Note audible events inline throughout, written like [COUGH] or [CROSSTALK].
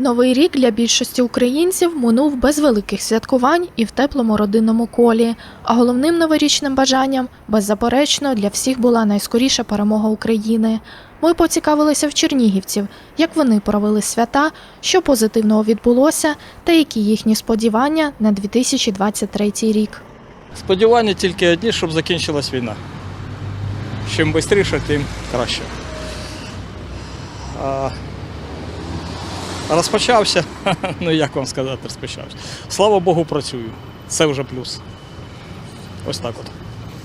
Новий рік для більшості українців минув без великих святкувань і в теплому родинному колі. А головним новорічним бажанням, беззаперечно, для всіх була найскоріша перемога України. Ми поцікавилися в чернігівців, як вони провели свята, що позитивного відбулося, та які їхні сподівання на 2023 рік. Сподівання тільки одні, щоб закінчилась війна. Чим швидше, тим краще. Розпочався, [LAUGHS] ну як вам сказати, розпочався. Слава Богу, працюю. Це вже плюс. Ось так от.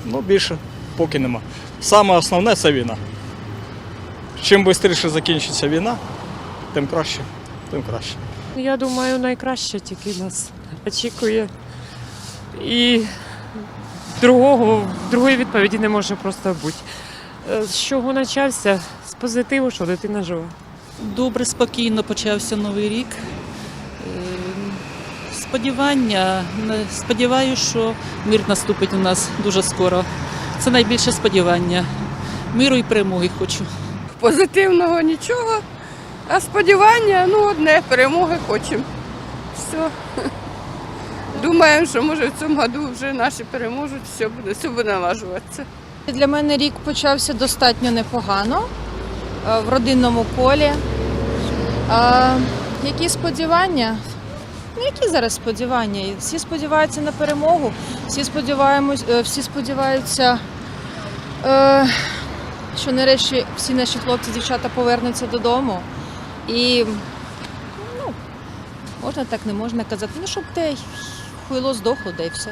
Ну, більше поки нема. Саме основне це війна. Чим швидше закінчиться війна, тим краще, тим краще. Я думаю, найкраще тільки нас очікує. І другого, другої відповіді не може просто бути. Е, З чого почався? З позитиву, що дитина жива. Добре, спокійно почався новий рік. Е, Сподівання, сподіваюся, що мир наступить у нас дуже скоро. Це найбільше сподівання. Миру і перемоги хочу. Позитивного нічого, а сподівання, ну одне, перемоги хочемо. Все. Думаємо, що може в цьому году вже наші переможуть, все буде, все буде налажуватися. Для мене рік почався достатньо непогано е, в родинному колі. А, які сподівання? Ну, які зараз сподівання? Всі сподіваються на перемогу, всі сподіваємось, е, всі сподіваються, е, що нарешті всі наші хлопці, дівчата повернуться додому. І ну, можна так, не можна казати. Ну, щоб те хуйло здохло, да і все.